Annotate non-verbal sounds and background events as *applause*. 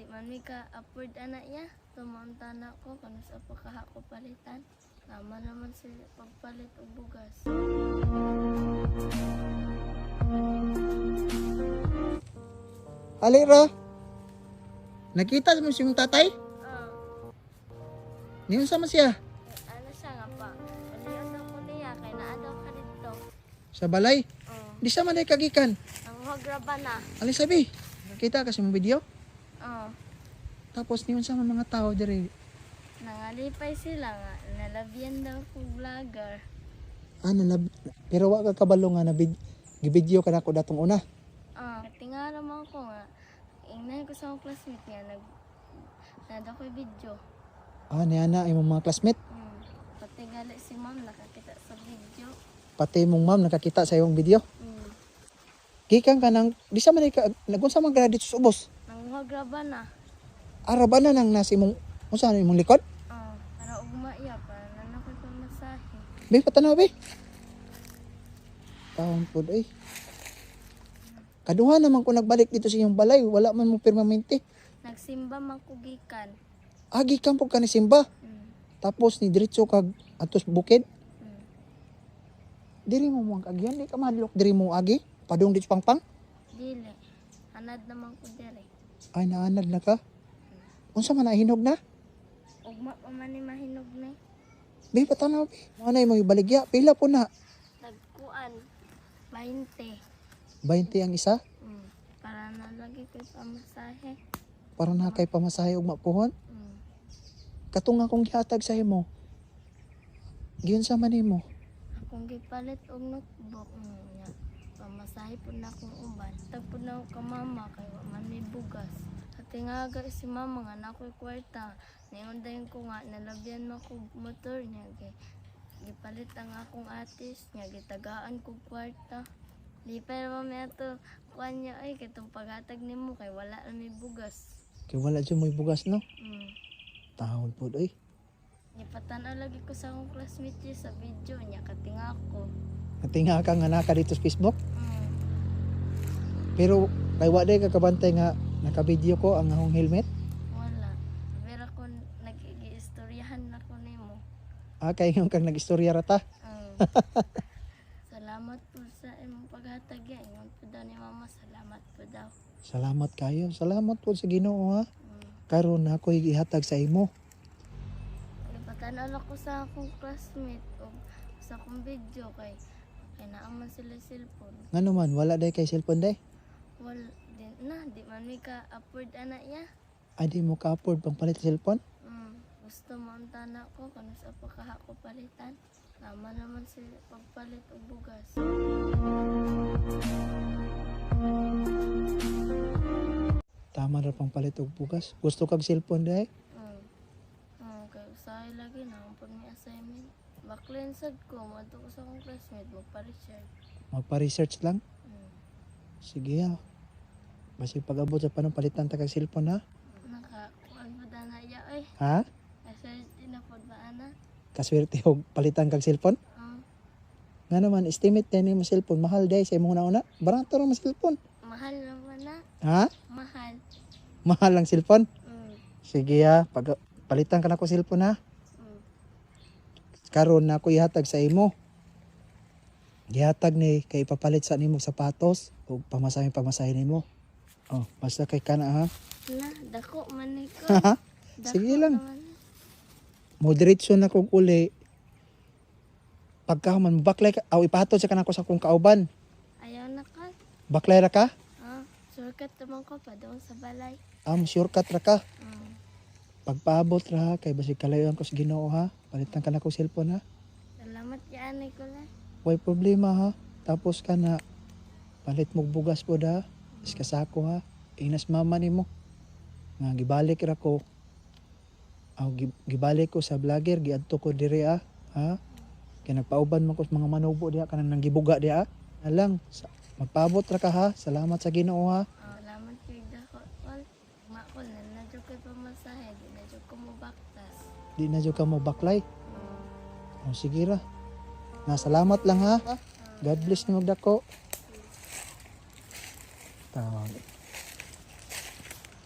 di man mi ka afford anak ya. Tumunta na ko kung sa pagkaha ko palitan. Tama naman si pagpalit og bugas. Alira, nakita mo siyang tatay? Ah, Niyon sama siya? ano siya nga pa. Paliyon daw ko niya kay naa daw ka dito. Sa balay? Oh, Di sa man ay kagikan. ang magraba na. Alin sabi? Nakita kasi mo video? Oh, Tapos niyon sama mga tao dire. nangalipay sila nga. Nalabyan daw ko vlogger. Ah, nalab... Pero wa ka kabalo nga na vid... Gibideo ka na ko datong una. Ah, tingala mo ko nga. Ingnan ko sa akong classmate nga nag nada ko video. Ah, niya na imong mga classmate. Hmm. Pati gali si ma'am nakakita sa video. Pati mong ma'am nakakita sa iyong video. Hmm. Gikan ka nang... Di sa man ay ka... Nagunsa man dito sa ubos. Nanguhagraba na. Araba na nang nasi mong... Unsa na imong likod? Ah, para ugma iya para nana ko pamasahe. Be, patanaw be. Taon po ay. Kaduha naman ko nagbalik dito sa iyong balay. Wala man mo permanente. Nagsimba man ko gikan. Agi kang po ka ni Simba. Hmm. Tapos ni diretso kag atos bukid. Hmm. Diri mo mo ang agyan. Di ka madlok. Diri mo agi. Padung dito pangpang. Dili. Anad naman ko dire. Ay naanad na ka. Unsa man nahinog na? Ugma pa man ni mahinog na. Be, patanaw be. Ano yung mga baligya? Pila po na. Nagkuan. 20. 20 ang isa. Hmm. Para nalagi ko pamasahe. Para na kay pamasahe og mapuhon. Hmm. Katong akong gihatag sa imo. Giyon sa man nimo. Akong gipalit og notebook niya. Pamasahe po na akong uban. Tagpo na ako ka mama kay man may bugas. At nga aga si mama nga na ako'y kwarta. Ningon dayon ko nga nalabyan mo ko motor niya. Kay, gipalit ang akong atis niya. Gitagaan ko kwarta. Di pa naman may ato kuan niya ay kitong paghatag nimo kay wala na may bugas. Kay wala dyan may bugas no. Mm. Tahon po ay. Ipatanaw lagi ko sa akong classmate niya sa video niya katinga ko. Natinga ka nga naka dito sa Facebook. Mm. Pero kay wa day ka kabantay nga naka-video ko ang akong helmet. Wala. Pero kung nag-iistoryahan na ko nimo. Ah, kay yung kang nag-istorya rata. Um, *laughs* salamat po sa imong paghatag yan. Ingon po daw ni mama, salamat po daw. Salamat kayo. Salamat po sa Ginoo ha. Um, Karon na ako ihatag sa imo. Ipatanaw ako sa akong classmate o sa akong video kay kay naaman sila cellphone. Nga naman, wala day kay cellphone day. Wal, di, na, di man mi ka afford anak ya. Ay di mo ka-afford pang palit cellphone. Mm, gusto mo ang tanak ko kung sa pagkaha ko palitan. Tama naman si pagpalit og bugas. Tama ra pang palit og bugas. Gusto kag cellphone day? Mm. Mm, kay usahay lagi na ang pag may assignment. Backline sad ko, madto ko sa akong classmate, magpa-research. Magpa-research lang. Mm. Sige ha. Basi pag-abot sa panong palitan ta kag cellphone ha. Naka, kuan po na ya, ay. Ha? Din na po ba, ana? Kaswerte og palitan kag cellphone. Mm. Nga naman, estimate din mo cellphone. Mahal day sa imong una. Barato ra mo cellphone. Mahal naman na. Ha? Mahal. Mahal ang cellphone. Mm. Sige ha. Pag palitan ka na ko cellphone ha. Karon na ako ihatag sa imo. Gihatag ni kay ipapalit sa nimo sapatos o pamasahe pamasahe nimo. Oh, basta kay kana ha. Na, dako man ni ko. *laughs* Sige lang. naman. Mo diretso na kog uli. Pagka man baklay ka, aw ipahatod sa kanako sa kong kauban. Ayaw na ka. Baklay ra ka? Ah, surkat naman ko pa doon sa balay. Am shortcut ra ka. Mm. Pagpaabot ra kay basig kalayon ko sa Ginoo ha. Palitan ka na ko cellphone ha. Salamat yan, Nicola. Way problema ha. Tapos ka na palit mo bugas po da. Is kasako ha. Inas mama nimo. Nga gibalik ra ko. Aw gi- gibalik ko sa vlogger giadto ko diri ha. Ha? Kay nagpauban man ko sa mga manubo diha kanang nang gibuga diha. Alang magpaabot ra ka ha. Salamat sa Ginoo ha. Oh, salamat kay dako. Wal, makol na na jud kay pamasahe, di na jud ko mo baktas. Di na jud ka mo baklay. Mm. O sige ra. Na salamat lang ha. God bless ni magdako. Tawag.